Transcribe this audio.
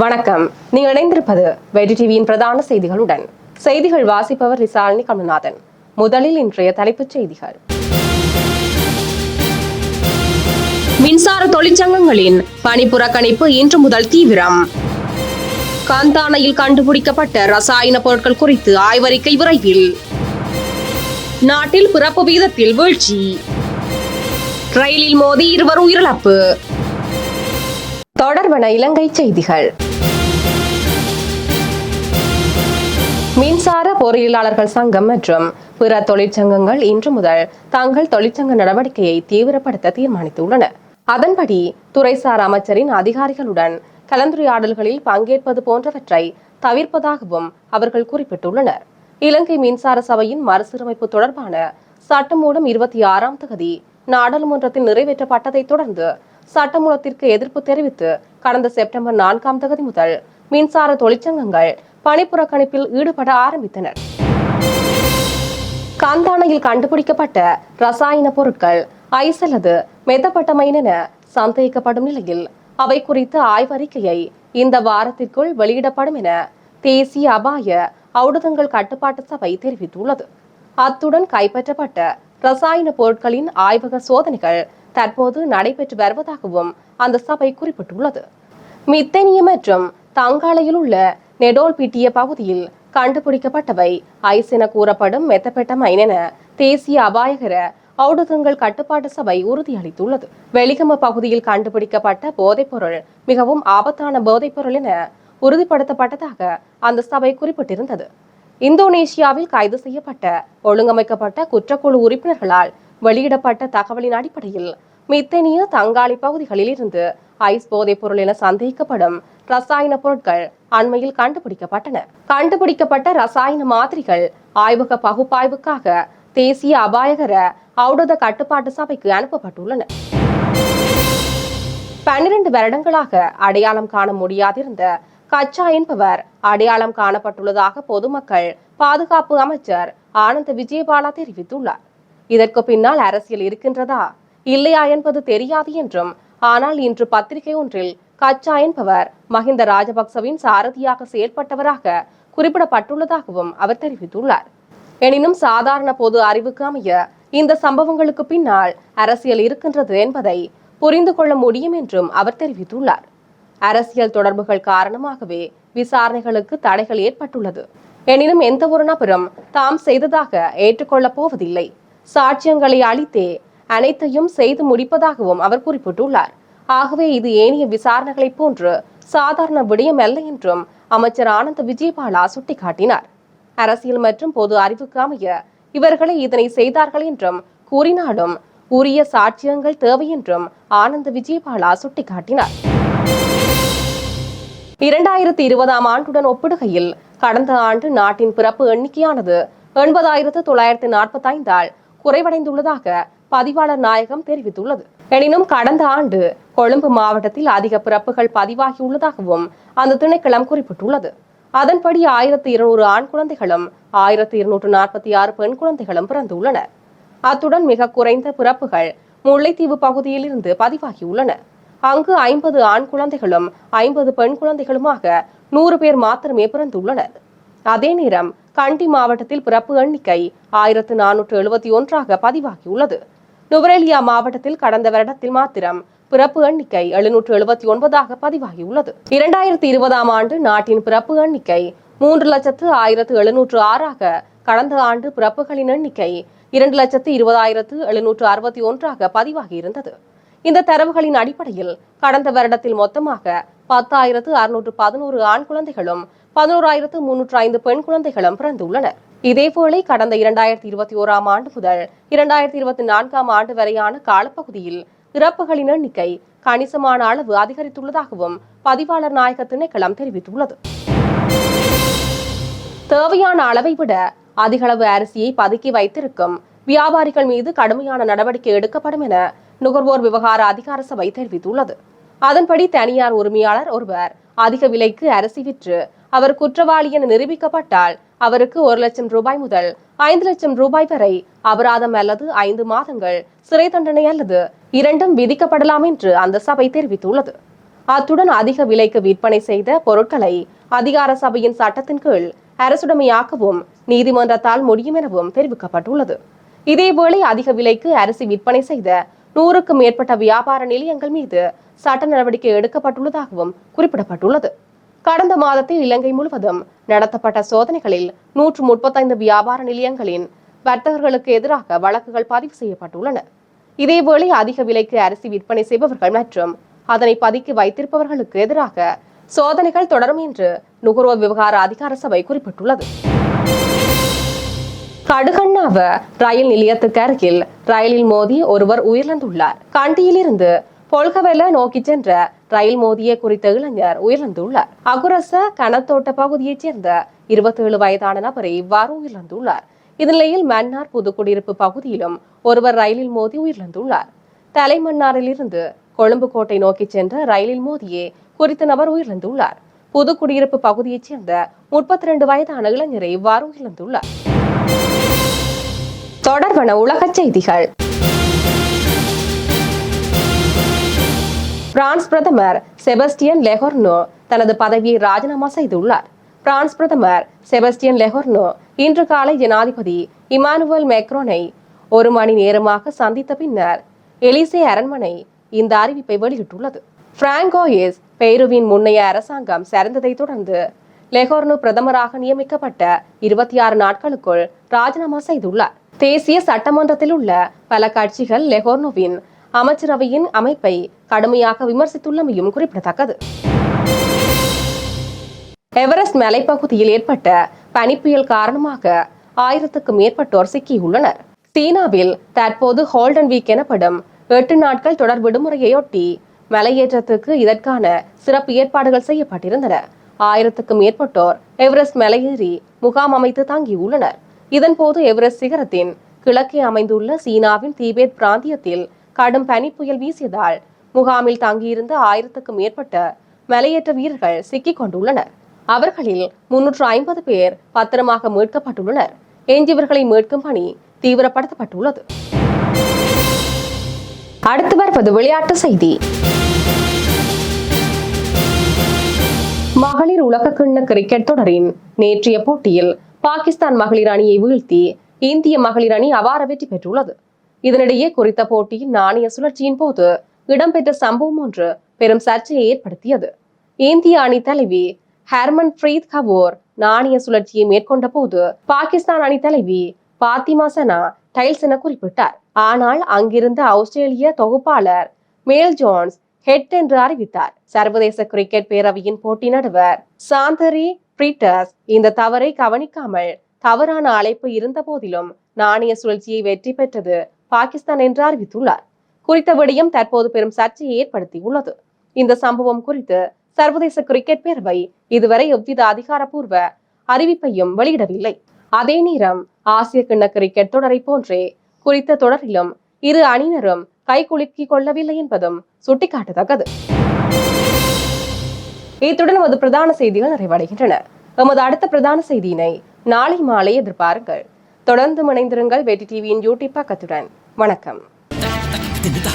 வணக்கம். நீங்கள் இணைந்திருப்பது வெடி டிவியின் பிரதான செய்திகளுடன். செய்திகள் வாசிப்பவர் ரிசாலினி கமல்நாதன். முதலில் இன்றைய தலைப்புச் செய்திகள். மின்சார தொழிற்சங்கங்களின் பணி புறக்கணிப்பு இன்று முதல் தீவிரம். கந்தானையில் கண்டுபிடிக்கப்பட்ட ரசாயன பொருட்கள் குறித்து ஆய்வறிக்கை விரைவில். நாட்டில் பிறப்பு வீதத்தில் வீழ்ச்சி. ரயிலில் மோதி இருவர் உயிரிழப்பு. தொடர்பன இலங்கை செய்திகள். மின்சார பொறியியலாளர்கள் சங்கம் மற்றும் பிற தொழிற்சங்கங்கள் இன்று முதல் தங்கள் தொழிற்சங்க நடவடிக்கையை தீவிரப்படுத்த தீர்மானித்துள்ளன அதன்படி துறைசார் அமைச்சரின் அதிகாரிகளுடன் கலந்துரையாடல்களில் பங்கேற்பது போன்றவற்றை தவிர்ப்பதாகவும் அவர்கள் குறிப்பிட்டுள்ளனர். இலங்கை மின்சார சபையின் மறுசீரமைப்பு தொடர்பான சட்டமூலம் இருபத்தி ஆறாம் தகுதி நாடாளுமன்றத்தில் நிறைவேற்றப்பட்டதைத் தொடர்ந்து சட்டமூலத்திற்கு எதிர்ப்பு தெரிவித்து கடந்த செப்டம்பர் நான்காம் தகுதி முதல் மின்சார தொழிற்சங்கங்கள் பணிப்புறக்கணிப்பில் ஈடுபட ஆரம்பித்தனர். காந்தானையில் கண்டுபிடிக்கப்பட்ட ரசாயன பொருட்கள் ஐஸ் அல்லது மெத்தப்பட்டமைன் என சந்தேகிக்கப்படும் நிலையில் அவை குறித்த ஆய்வறிக்கையை இந்த வாரத்திற்குள் வெளியிடப்படும் என தேசிய அபாய ஔடதங்கள் கட்டுப்பாட்டு சபை தெரிவித்துள்ளது. அத்துடன் கைப்பற்றப்பட்ட ரசாயன பொருட்களின் ஆய்வக சோதனைகள் தற்போது நடைபெற்று வருவதாகவும் அந்த சபை குறிப்பிட்டுள்ளது. மித்தேனியம் மற்றும் தங்காலையில் உள்ள நெடோல் பிட்டிய பகுதியில் கண்டுபிடிக்கப்பட்டவை. ஐஸ் என கூறப்படும் மெத்தப்பெட்டமைன் என தேசிய அபாயகர ஔடதங்கள் கட்டுப்பாட்டு சபை உறுதியளித்துள்ளது. வெளிகம பகுதியில் கண்டுபிடிக்கப்பட்ட போதைப்பொருள் மிகவும் ஆபத்தான போதைப்பொருள் என உறுதிப்படுத்தப்பட்டதாக அந்த சபை குறிப்பிட்டிருந்தது. இந்தோனேஷியாவில் கைது செய்யப்பட்ட ஒழுங்கமைக்கப்பட்ட குற்றக்குழு உறுப்பினர்களால் வெளியிடப்பட்ட தகவலின் அடிப்படையில் மித்தனிய தங்காளி பகுதிகளில் இருந்து ஐஸ் போதைப் பொருள் என சந்தேகிக்கப்படும் ரசாயன பொருட்கள் அண்மையில் கண்டுபிடிக்கப்பட்டன. கண்டுபிடிக்கப்பட்ட ரசாயன மாதிரிகள் ஆய்வக பகுப்பாய்வுக்காக தேசிய அபாயகர ஔடத கட்டுப்பாட்டு சபைக்கு அனுப்பப்பட்டுள்ளன. பன்னிரண்டு வருடங்களாக அடையாளம் காண முடியாதிருந்த கச்சா என்பவர் அடையாளம் காணப்பட்டுள்ளதாக பொதுமக்கள் பாதுகாப்பு அமைச்சர் ஆனந்த விஜயபாலா தெரிவித்துள்ளார். இதற்கு பின்னால் அரசியல் இருக்கின்றதா இல்லையா என்பது தெரியாது என்றும் ஆனால் இன்று பத்திரிகை ஒன்றில் கச்சா என்பவர் மஹிந்த ராஜபக்சவின் சாரதியாக செயல்பட்டவராக குறிப்பிடப்பட்டுள்ளதாகவும் அவர் தெரிவித்துள்ளார். எனினும் சாதாரண பொது அறிவுக்கு அமைய இந்த சம்பவங்களுக்கு பின்னால் அரசியல் இருக்கின்றது என்பதை புரிந்து கொள்ள முடியும் என்றும் அவர் தெரிவித்துள்ளார். அரசியல் தொடர்புகள் காரணமாகவே விசாரணைகளுக்கு தடைகள் ஏற்பட்டுள்ளது. எனினும் எந்த ஒரு நபரும் தாம் செய்ததாக ஏற்றுக்கொள்ளப் போவதில்லை. சாட்சியங்களை அளித்தே அனைத்தையும் செய்து முடிப்பதாகவும் அவர் குறிப்பிட்டுள்ளார். ஆகவே இது ஏனைய விசாரணைகளைப் போன்று சாதாரண விடயம் அல்ல என்றும் அமைச்சர் ஆனந்த் விஜயபாலா சுட்டிக்காட்டினார். அரசியல் மற்றும் பொது அறிவுக்கு அமைய இவர்களே இதனை செய்தார்கள் என்றும் கூறினாலும் உரிய சாட்சியங்கள் தேவை என்றும் ஆனந்த் விஜயபாலா சுட்டிக்காட்டினார். இரண்டாயிரத்தி இருபதாம் ஆண்டுடன் ஒப்பிடுகையில் கடந்த ஆண்டு நாட்டின் பிறப்பு எண்ணிக்கையானது எண்பதாயிரத்து தொள்ளாயிரத்து நாற்பத்தி ஐந்தால் குறைவடைந்துள்ளதாக பதிவாளர் நாயகம் தெரிவித்துள்ளது. எனினும் கடந்த ஆண்டு கொழும்பு மாவட்டத்தில் அதிக பிறப்புகள் பதிவாகியுள்ளதாகவும் அந்த திணைக்களம் குறிப்பிட்டுள்ளது. அதன்படி ஆயிரத்தி இருநூறு ஆண் குழந்தைகளும் ஆயிரத்தி இருநூற்று நாற்பத்தி ஆறு பெண் குழந்தைகளும் பிறந்துள்ளனர். அத்துடன் மிக குறைந்த பிறப்புகள் முல்லைத்தீவு பகுதியில் இருந்து பதிவாகியுள்ளன. அங்கு ஐம்பது ஆண் குழந்தைகளும் ஐம்பது பெண் குழந்தைகளுமாக நூறு பேர் மாத்திரமே பிறந்துள்ளனர். அதே நேரம் கண்டி மாவட்டத்தில் பிறப்பு எண்ணிக்கை ஆயிரத்து நானூற்று எழுபத்தி ஒன்றாக பதிவாகியுள்ளது. நுவரெலியா மாவட்டத்தில் கடந்த வருடத்தில் மாத்திரம் பிறப்பு எண்ணிக்கை எழுநூற்று எழுபத்தி ஒன்பதாக பதிவாகியுள்ளது. இரண்டாயிரத்தி இருபதாம் ஆண்டு நாட்டின் பிறப்பு எண்ணிக்கை மூன்று லட்சத்து ஆயிரத்து எழுநூற்று ஆறாக கடந்த ஆண்டு பிறப்புகளின் எண்ணிக்கை இரண்டு லட்சத்து இருபதாயிரத்து எழுநூற்று அறுபத்தி ஒன்றாக பதிவாகியிருந்தது. இந்த தரவுகளின் அடிப்படையில் கடந்த வருடத்தில் மொத்தமாக பத்தாயிரத்து அறுநூற்று பதினோரு ஆண் குழந்தைகளும் பதினோராயிரத்து முன்னூற்று ஐந்து பெண் குழந்தைகளும் பிறந்துள்ளனர். இதேபோல கடந்த இரண்டாயிரத்தி இருபத்தி ஓராம் ஆண்டு முதல் இரண்டாயிரத்தி இருபத்தி நான்காம் ஆண்டு வரையான காலப்பகுதியில் இறப்புகளின் எண்ணிக்கை கணிசமான அளவு அதிகரித்துள்ளதாகவும் பதிவாளர் நாயக திணைக்களம் தெரிவித்துள்ளது. தேவையான அளவை விட அதிகளவு அரிசியை பதுக்கி வைத்திருக்கும் வியாபாரிகள் மீது கடுமையான நடவடிக்கை எடுக்கப்படும் என நுகர்வோர் விவகார அதிகார சபை தெரிவித்துள்ளது. அதன்படி தனியார் உரிமையாளர் ஒருவர் அதிக விலைக்கு அரிசி விற்று அவர் குற்றவாளி என நிரூபிக்கப்பட்டால் அவருக்கு ஒரு லட்சம் ரூபாய் முதல் ஐந்து லட்சம் ரூபாய் வரை அபராதம் அல்லது ஐந்து மாதங்கள் சிறை தண்டனை அல்லது இரண்டும் விதிக்கப்படலாம் என்று அந்த சபை தெரிவித்துள்ளது. அத்துடன் அதிக விலைக்கு விற்பனை செய்த பொருட்களை அதிகார சபையின் சட்டத்தின் கீழ் அரசுடைமையாக்கவும் நீதிமன்றத்தால் முடியும் எனவும் தெரிவிக்கப்பட்டுள்ளது. இதேவேளை அதிக விலைக்கு அரிசி விற்பனை செய்த நூறுக்கும் மேற்பட்ட வியாபார நிலையங்கள் மீது சட்ட நடவடிக்கை எடுக்கப்பட்டுள்ளதாகவும் குறிப்பிடப்பட்டுள்ளது. கடந்த மாதத்தில் இலங்கை முழுவதும் நடத்தப்பட்ட சோதனைகளில் நூற்று முப்பத்தைந்து வியாபார நிலையங்களின் வர்த்தகர்களுக்கு எதிராக வழக்குகள் பதிவு செய்யப்பட்டுள்ளன. இதேவேளை அதிக விலைக்கு அரிசி விற்பனை செய்பவர்கள் மற்றும் அதனை பதுக்கி வைத்திருப்பவர்களுக்கு எதிராக சோதனைகள் தொடரும் என்று நுகர்வோர் விவகார அதிகார சபை குறிப்பிட்டுள்ளது. கடுகண்ணாவ ரயில் நிலையத்துக்கு அருகில் ரயிலில் மோதி ஒருவர் உயிரிழந்துள்ளார். கண்டியிலிருந்து பொல்கவெல நோக்கி சென்ற ரயில் மோதிய குறித்த இளைஞர் உயிரிழந்துள்ளார். அகுரச கனத்தோட்ட பகுதியைச் சேர்ந்த இருபத்தேழு வயதான நபரை இவ்வாறு உயிரிழந்துள்ளார். இந்நிலையில் மன்னார் புதுக்குடியிருப்பு பகுதியிலும் ஒருவர் ரயிலில் மோதி உயிரிழந்துள்ளார். தலைமன்னாரிலிருந்து கொழும்பு கோட்டை நோக்கி சென்ற ரயிலில் மோதியே குறித்த நபர் உயிரிழந்துள்ளார். புதுக்குடியிருப்பு பகுதியைச் சேர்ந்த முப்பத்தி ரெண்டு வயதான இளைஞரை இவ்வாறு உயிரிழந்துள்ளார். தொடர்பான உலகச் செய்திகள். பிரான்ஸ் பிரதமர் செபஸ்டியன் லெஹோர்னோ தனது பதவியை ராஜினாமா செய்துள்ளார். பிரான்ஸ் பிரதமர் செபஸ்டியன் லெஹோர்னோ இன்று காலை ஜனாதிபதி இமானுவல் மேக்ரோனை ஒரு மணி நேரமாக சந்தித்த பின்னர் எலிசே அரண்மனை இந்த அறிவிப்பை வெளியிட்டுள்ளது. பிராங்கோயிஸ் பெய்ருவின் முன்னைய அரசாங்கம் சேர்ந்ததை தொடர்ந்து லெஹோர்னு பிரதமராக நியமிக்கப்பட்ட இருபத்தி ஆறு நாட்களுக்குள் ராஜினாமா செய்துள்ளார். தேசிய சட்டமன்றத்தில் உள்ள பல கட்சிகள் லெஹோர்னுவின் அமைச்சரவையின் அமைப்பை கடுமையாக விமர்சித்துள்ளமையும் குறிப்பிடத்தக்கது. எவரெஸ்ட் மலைப்பகுதியில் ஏற்பட்ட பனிப்புயல் காரணமாக ஆயிரத்துக்கும் மேற்பட்டோர் சிக்கியுள்ளனர். சீனாவில் தற்போது ஹோல்டன் வீக் எனப்படும் எட்டு நாட்கள் தொடர் விடுமுறையொட்டி மலையேற்றத்துக்கு இதற்கான சிறப்பு ஏற்பாடுகள் செய்யப்பட்டிருந்தன. ஆயிரத்துக்கும் மேற்பட்டோர் எவரெஸ்ட் மலையேறி முகாம் அமைத்து தங்கியுள்ளனர். இதன்போது எவரெஸ்ட் சிகரத்தின் கிழக்கே அமைந்துள்ள சீனாவின் தீபேத் பிராந்தியத்தில் கடும் பனி புயல் வீசியதால் முகாமில் தங்கியிருந்த ஆயிரத்துக்கும் மேற்பட்ட மலையேற்ற வீரர்கள் சிக்கிக் கொண்டுள்ளனர். அவர்களில் முன்னூற்று ஐம்பது பேர் பத்திரமாக மீட்கப்பட்டுள்ளனர். எஞ்சியவர்களை மீட்கும் பணி தீவிரப்படுத்தப்பட்டுள்ளது. அடுத்து வருவது விளையாட்டு செய்தி. மகளிர் உலகக்கிண்ண கிரிக்கெட் தொடரின் நேற்றைய போட்டியில் பாகிஸ்தான் மகளிர் அணியை வீழ்த்தி இந்திய மகளிர் அணி அபார வெற்றி பெற்றுள்ளது. இதனிடையே குறித்த போட்டியின் நாணய சுழற்சியின் போது இடம்பெற்ற சம்பவம் ஒன்று பெரும் சர்ச்சையை ஏற்படுத்தியது. இந்திய அணி தலைவி ஹர்மன் பிரீத் கபூர் நாணய சுழற்சியை மேற்கொண்ட போது பாகிஸ்தான் அணி தலைவி பாத்திமா சனா டைல்ஸ் என குறிப்பிட்டார். ஆனால் அங்கிருந்த ஆஸ்திரேலிய தொகுப்பாளர் மேல் ஜோன்ஸ் ஹெட் என்று அறிவித்தார். சர்வதேச கிரிக்கெட் பேரவையின் போட்டி நடுவர் சாந்தரி பிரீட்டஸ் இந்த தவறை கவனிக்காமல் தவறான அழைப்பு இருந்த போதிலும் நாணய சுழற்சியை வெற்றி பெற்றது பாகிஸ்தான் என்று அறிவித்துள்ளார். குறித்த விடயம் தற்போது பெரும் சர்ச்சையை ஏற்படுத்தியுள்ளது. இந்த சம்பவம் குறித்து சர்வதேச கிரிக்கெட் பேரவை இதுவரை எவ்வித அதிகாரப்பூர்வ அறிவிப்பையும் வெளியிடவில்லை. அதே நேரம் ஆசிய கிண்ண கிரிக்கெட் தொடரை போன்றே குறித்த தொடரிலும் இரு அணியினரும் கைகுலுக்கிக் கொள்ளவில்லை என்பதும் சுட்டிக்காட்டத்தக்கது. இத்துடன் நமது பிரதான செய்திகள் நிறைவடைகின்றன. எமது அடுத்த பிரதான செய்தியினை நாளை மாலை எதிர்பாருங்கள். தொடர்ந்து இணைந்திருங்கள் வெட்டி டிவியின் யூடியூப் பக்கத்துடன். வணக்கம். தின்னுதா